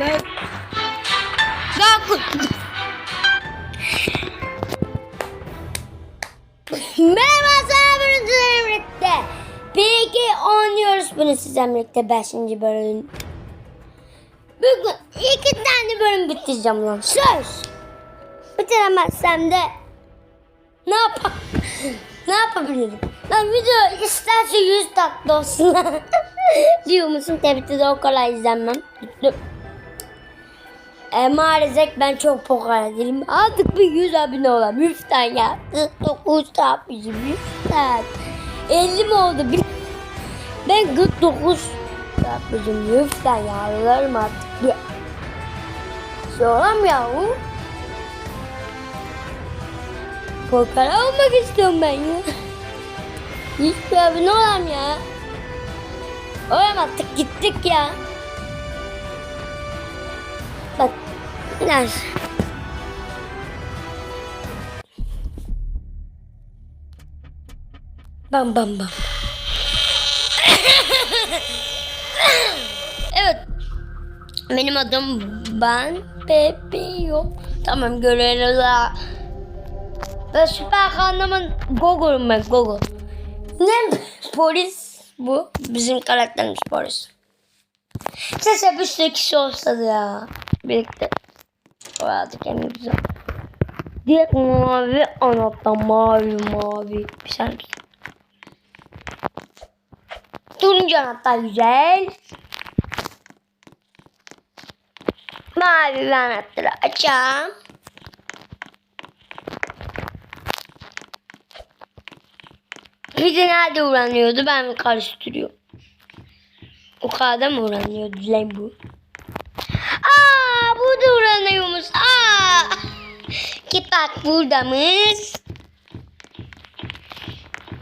Ben... Ben. Merhaba bölümcülerim birlikte. Peki oynuyoruz bunu sizden birlikte 5. bölüm. Bugün iki tane bölüm bitireceğim lan. Söz. Bitiremezsem de ne yap ne yapabilirim? Lan video isterse 100 dakika olsun. Diyor musun? Tabii de o kadar izlenmem. E, maalesef ben çok pokar değilim. Artık bir 100 abone olalım. Lütfen ya. 49 yapmışım. Lütfen. 50 mi oldu? Ben 49 yapmışım. Lütfen ya. Ağlarım artık. Bir... Soram ya. Pokar olmak istiyorum ben ya. Hiçbir abone olam ya. Olam artık gittik ya. Neyse. Bam bam bam. evet. Benim adım ben Pepio. Tamam görüyoruz. Ve süper kahraman Gogo'yum ben Gogo. Ne polis bu? Bizim karakterimiz polis. Sese bir sürü kişi olsa ya. Birlikte. Artık en güzel. Direkt mavi anahtar mavi mavi. Bir saniye. Turuncu anahtar güzel. Mavi bir anahtarı açalım. Bir de nerede uğranıyordu ben mi karıştırıyorum? O kadar mı uğranıyordu lan bu? Git bak buradamız.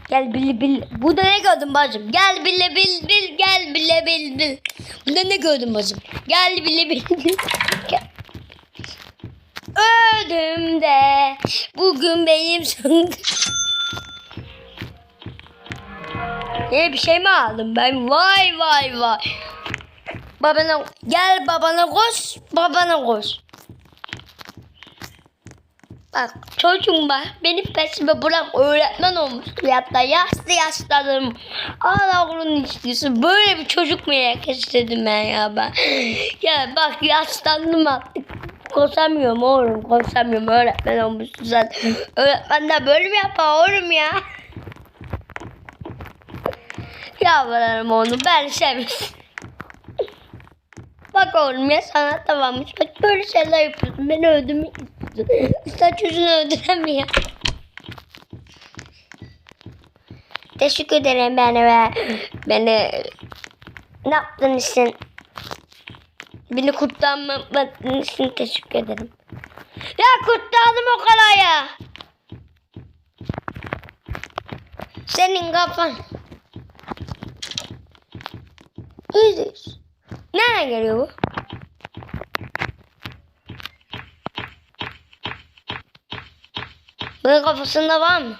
Gel bili bil. Burada ne gördün bacım? Gel bile bil bil gel bile bil bil. Burada ne gördün bacım? Gel bile bil bil. Öldüm de bugün benim son. Yeni bir şey mi aldım ben? Vay vay vay. Babana gel babana koş, babana koş. Bak çocuğum bak benim peşime bırak öğretmen olmuş hayatta yaşlı yaşlarım. Hala onun istiyorsun. Böyle bir çocuk mu yakıştırdım ben ya ben. Ya bak yaşlandım artık. Koşamıyorum oğlum koşamıyorum öğretmen olmuşsun sen. Öğretmenler böyle mi yapar oğlum ya? Yavrularım onu ben sevmiştim. Bak oğlum ya sana tamammış. Bak böyle şeyler yapıyorsun. Beni öldürmek. Sen çocuğunu öldüremiyor. Teşekkür ederim beni ve beni ne yaptın için beni kurtarmadığın için teşekkür ederim. Ya kurtardım o kadar ya. Senin kafan. İyiyiz. Nereden geliyor bu? Bunun kafasında var mı?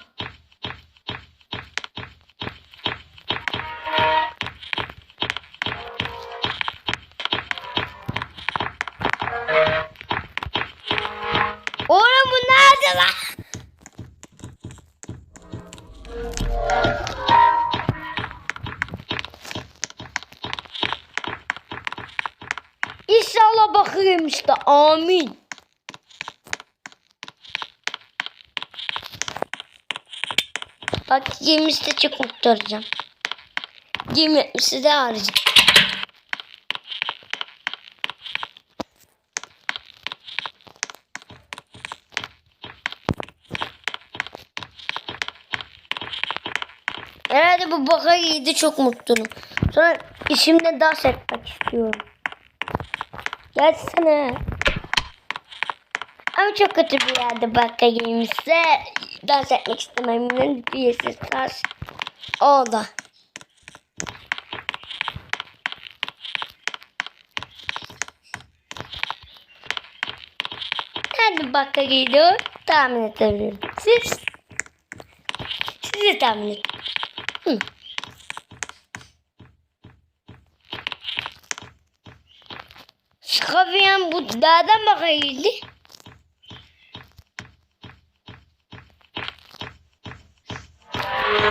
Oğlum bu nerede lan? İnşallah bakayım işte. Amin. Bak 20'si de çok kurtaracağım. 20'si de harcayacağım. Herhalde bu baka giydi çok mutluyum. Sonra işimde dans etmek istiyorum. Gelsene. Ama çok kötü bir yerde baka giymişse dans etmek istemem. Üyesiz dans. O da. Nerede baka giydi o? Tahmin edebilirim. Siz? Siz de tahmin edin. Hı. Çıkabilen bu dağdan bakaydı.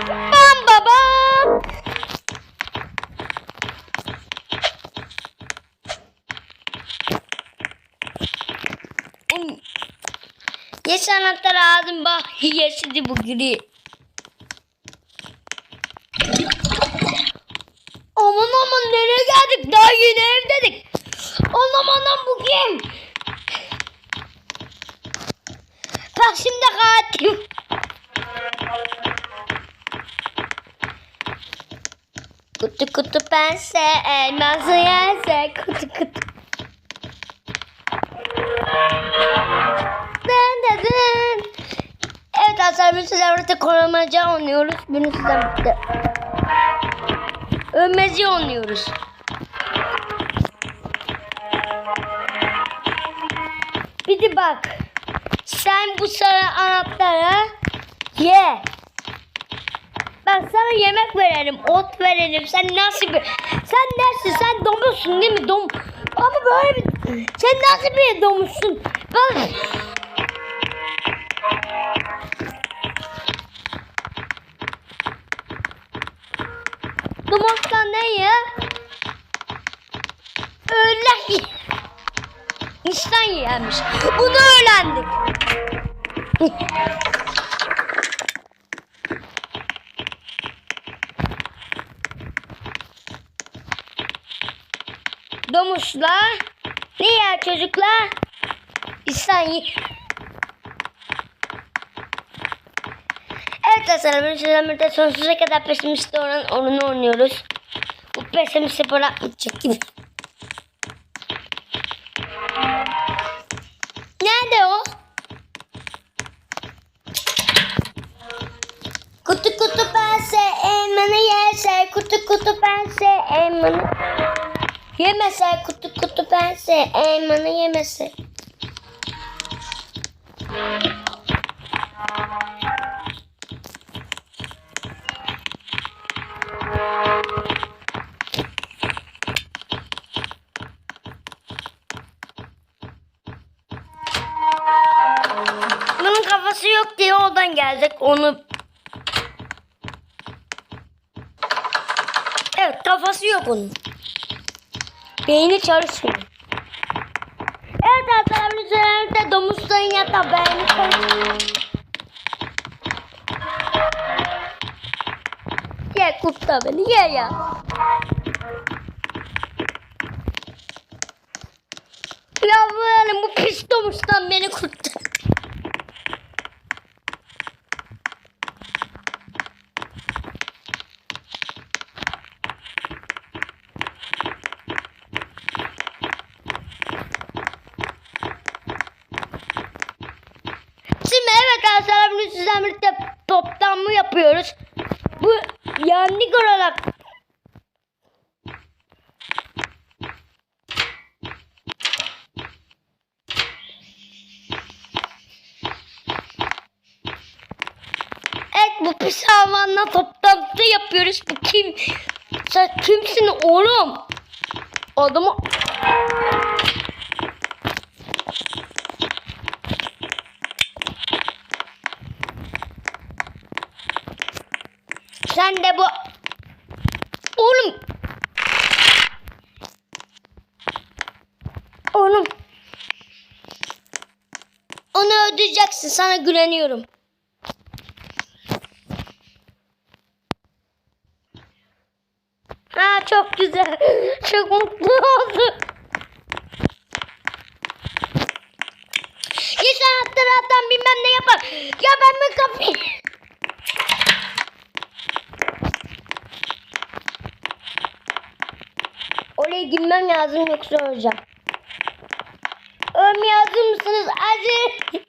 Bam babam. Yes anahtar aldım bak yeşildi bu gri. Aman aman nereye geldik? Daha yeni evdedik. Anam anam bu kim? Bak şimdi katil. Kutu kutu pense elması yerse kutu kutu. Dın dın. Evet arkadaşlar bir sizden birlikte korumaca oynuyoruz. Bunu sizden birlikte. Ölmezi oynuyoruz. Bir de bak. Sen bu sarı anahtarı ye. Ben sana yemek verelim, ot verelim. Sen nasıl bir... Sen nesin? Sen domuzsun değil mi? Dom... Ama böyle bir... Sen nasıl bir domuzsun? Ben... Domuzdan ne ya? Öyle İnsan yermiş. Bunu öğrendik. Domuzlar ne yer çocuklar? İnsan. Evet arkadaşlar sizden birlikte sonsuza kadar pesimiste olan oyunu oynuyoruz. Bu pesimisti bırakmayacak gibi. Yemese kutu kutu pense elmanı yemese. Bunun kafası yok diye oradan gelecek onu. Evet kafası yok onun. Beyni çalışmıyor. Evet arkadaşlar üzerinde domuzların yatağı beyni çalışmıyor. Ye kurtar beni ye ya. Yavrum bu pis domuzdan beni kurtar. Şimdi evet arkadaşlar bugün sizlerle birlikte toptan mı yapıyoruz? Bu yanlık olarak bu pis hayvanla toplantı yapıyoruz. Bu kim? Sen kimsin oğlum? Adamı Sen de bu... Oğlum. Oğlum. Onu öldüreceksin. Sana güveniyorum. Ha çok güzel. Çok mutlu oldum. Yeşil anahtarı atan bilmem ne yapar. Ya ben mi kapıyı... Oraya girmem lazım yoksa öleceğim. Ölmeye hazır mısınız? Hazır.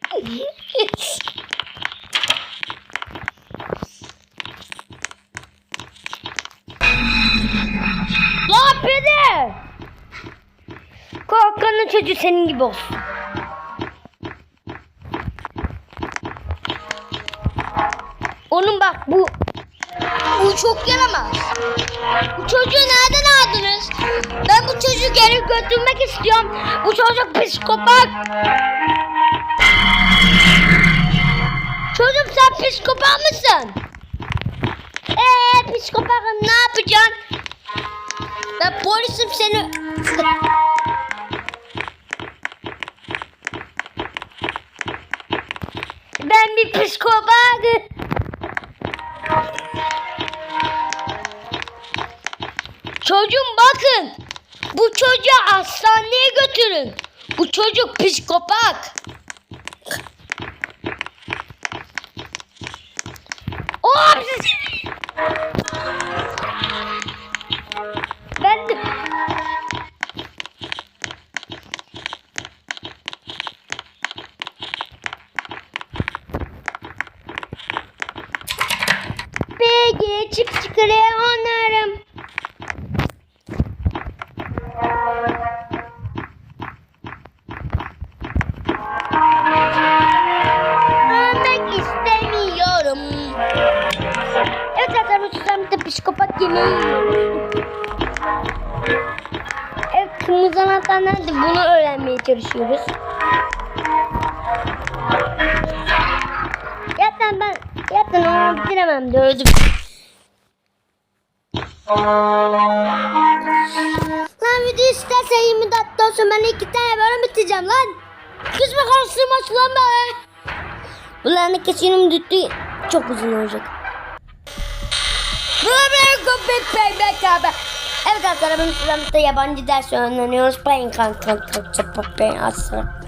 Lan beni! Korkanın çocuğu senin gibi olsun. Onun bak bu uç çok yaramaz. Bu çocuğu aldınız? Çocuğu geri götürmek istiyorum. Bu çocuk psikopat. Çocuğum sen psikopat mısın? Eee psikopatım ne yapacaksın? Ben polisim seni... Ben bir psikopatım. Çocuğum bakın. Bu çocuğu hastaneye götürün. Bu çocuk psikopat. Kırmızı anahtar nerede? Bunu öğrenmeye çalışıyoruz. Zaten ben zaten onu bitiremem dördüm. Lan video istersen 20 dakika olsun ben iki tane bölüm bitireceğim lan. Kız bak karıştırma lan be. Bunların kesinlikle düttü çok uzun olacak. Evet arkadaşlar biz sınıfta yabancı ders öğreniyoruz. Playing kan kan asla.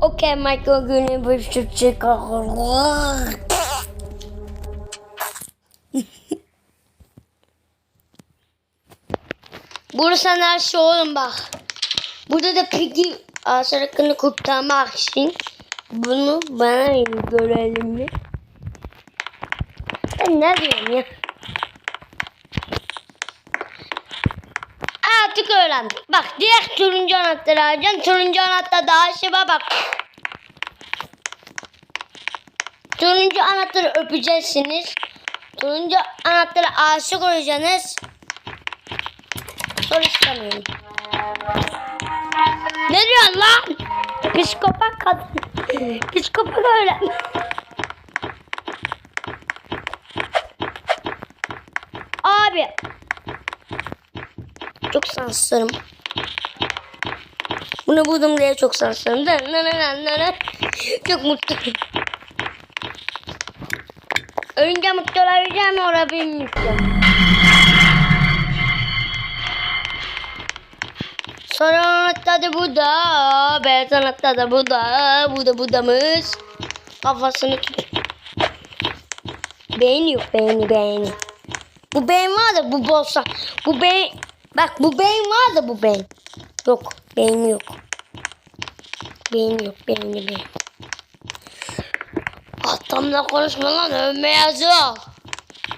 Okay, Michael günü bu Türkçe Burası her şey oğlum bak. Burada da Piggy ağaçlarını kurtarmak için bunu bana görelim mi? Ben ne diyorum ya? Artık öğrendik. Bak direkt turuncu anahtarı alacaksın. Turuncu anahtar daha şıba bak. Turuncu anahtarı öpeceksiniz. Turuncu anahtarı aşık olacaksınız. Sonra istemiyorum. Ne diyorsun lan? Psikopat kadın. Psikopat öyle. Abi. Çok sansırım. Bunu buldum diye çok dın. Çok mutluyum. Ölünce mutlu olabileceğim orada bilmiyorum. Sonra anahtar bu da. Beyaz anahtar da bu da. Bu da budamız. Kafasını tut. Beğeni yok beğeni beğeni. Bu beyin var da bu bolsa. Bu beyin. Bak bu beyin var da bu beyin. Yok beyni yok. Beyni yok beyni beyin. Adamla konuşma lan övme yazıyor.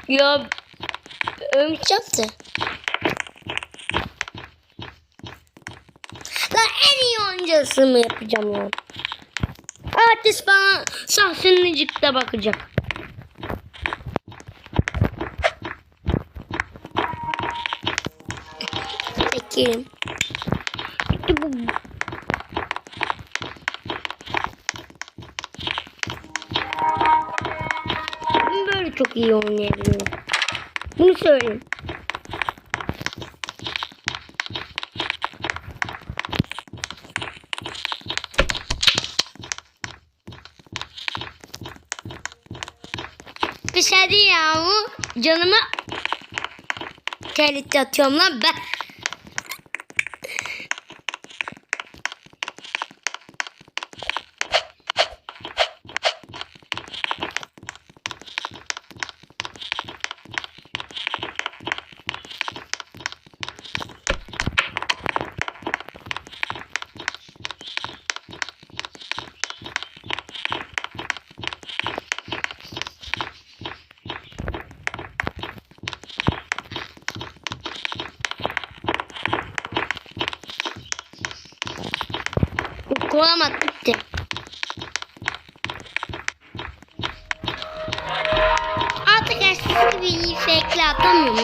Ya övmeyeceğim de. Lan en iyi oyuncusunu yapacağım ya. Artist bana sahsinlicikte bakacak. Ben böyle çok iyi oynayabiliyorum. Bunu söyleyeyim. Dışarı yahu canımı tehlikeye atıyorum lan ben.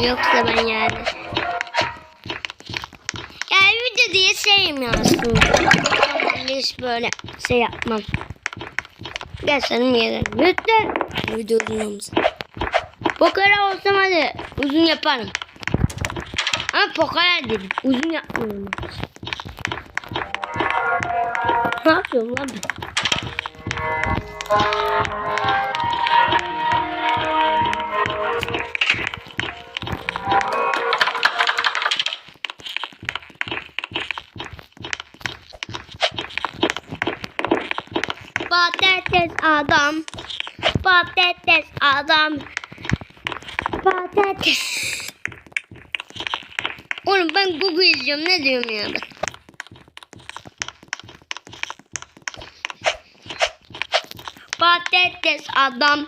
Yoksa ben yani. Yani video diye ya aslında. Hiç böyle şey yapmam. Gel senin yerine. Lütfen. Video uzun olmasın. Pokara olsam hadi uzun yaparım. Ama pokara dedim. Uzun yapmıyorum. Ne yapıyorum lan ben? Adam. Patates adam. Patates. Oğlum ben Google izliyorum. Ne diyorum ya ben? Patates adam.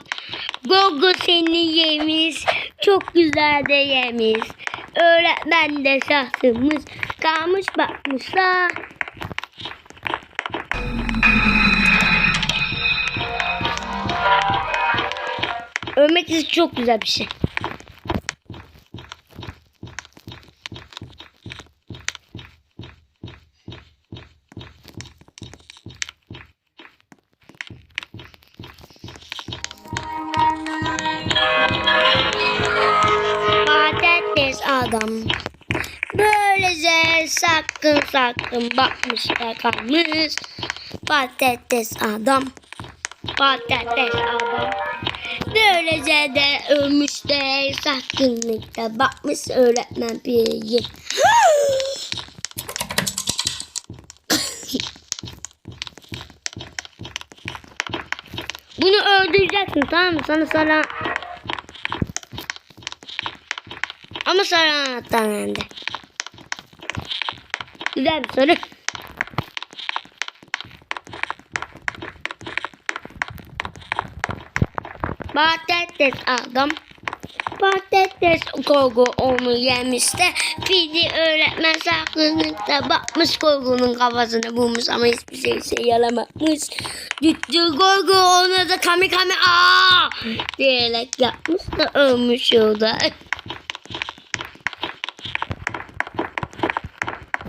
Google seni yemiş. Çok güzel de yemiş. Öğretmen de şaşırmış. Kalmış bakmışlar. Ölmek için çok güzel bir şey. Patates adam. Böylece sakın sakın bakmış da kalmış. Patates adam. Patates adam. Böylece de ölmüş de sakınlıkta bakmış öğretmen bir Bunu öldüreceksin tamam mı? Sana sana ama sana anahtar nerede? Güzel bir soru. Patates adam. Patates koku onu yemiş de Fidi öğretmen saklanıkta bakmış kokunun kafasını bulmuş ama hiçbir şey işe yaramamış. Gitti koku ona da kami kami aa diyerek yapmış da ölmüş yolda.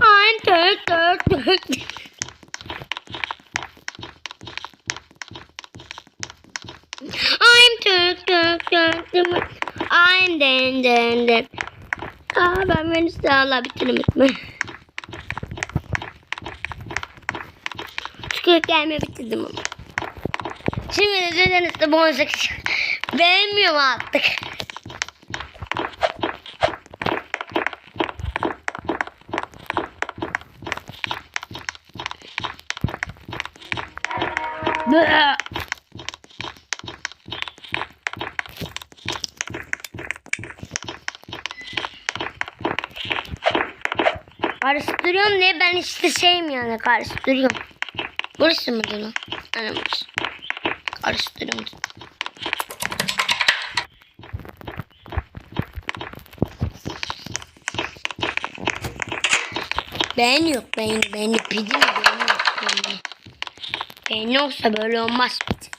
Ay tört tört tört. Türk Türk. I'm den den den. Aa ben beni sağla bitiremedim. Tükürük gelme bitirdim ama. Şimdi de denizde bu 18. Beğenmiyorum artık. Bıh. Karıştırıyorum diye ben işte şeyim yani karıştırıyorum. Burası mı lan? Aynen burası. Karıştırıyorum. Beğen yok beğen. Beğeni pidi mi beğeni yok. Beğeni olsa böyle olmaz pidi.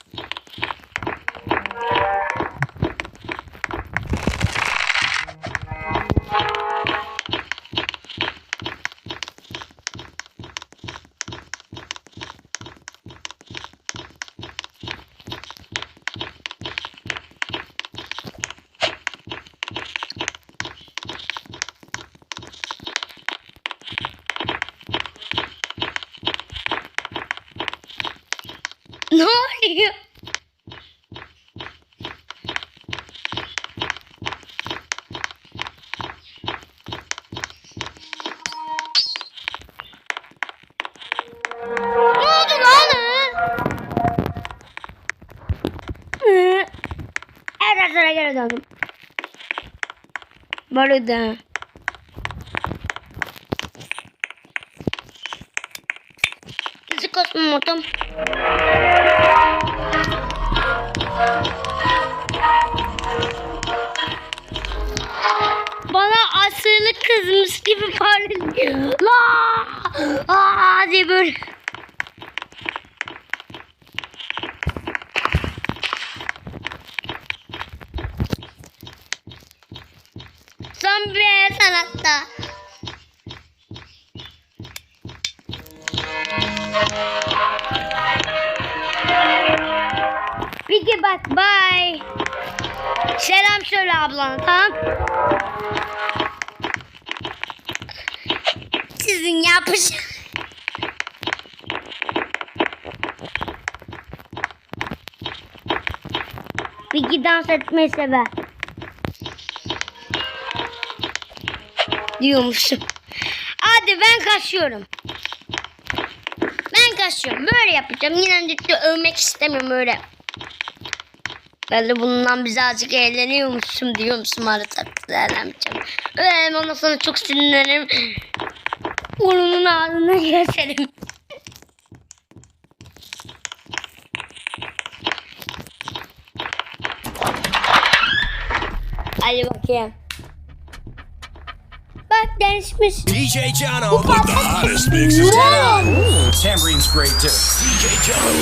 Böyle de. Bizi kosmomotum. Bana asırlı kızmış gibi parlıyor. La! Aa diye böyle. Bak bye. Selam söyle ablana tamam. Sizin yapış. Vicky dans etmeyi sever. Diyormuşum. Hadi ben kaçıyorum. Ben kaçıyorum. Böyle yapacağım. Yine de övmek istemiyorum öyle. Ben de bundan birazcık eğleniyormuşum diyormuşum arada eğlenmeyeceğim. Öyle ondan sonra çok sinirlenirim. Onun ağzına keserim. Hadi bakayım. Bak değişmiş. DJ Jono the hottest mixes. Wow. Tambourine's great too. DJ Jono.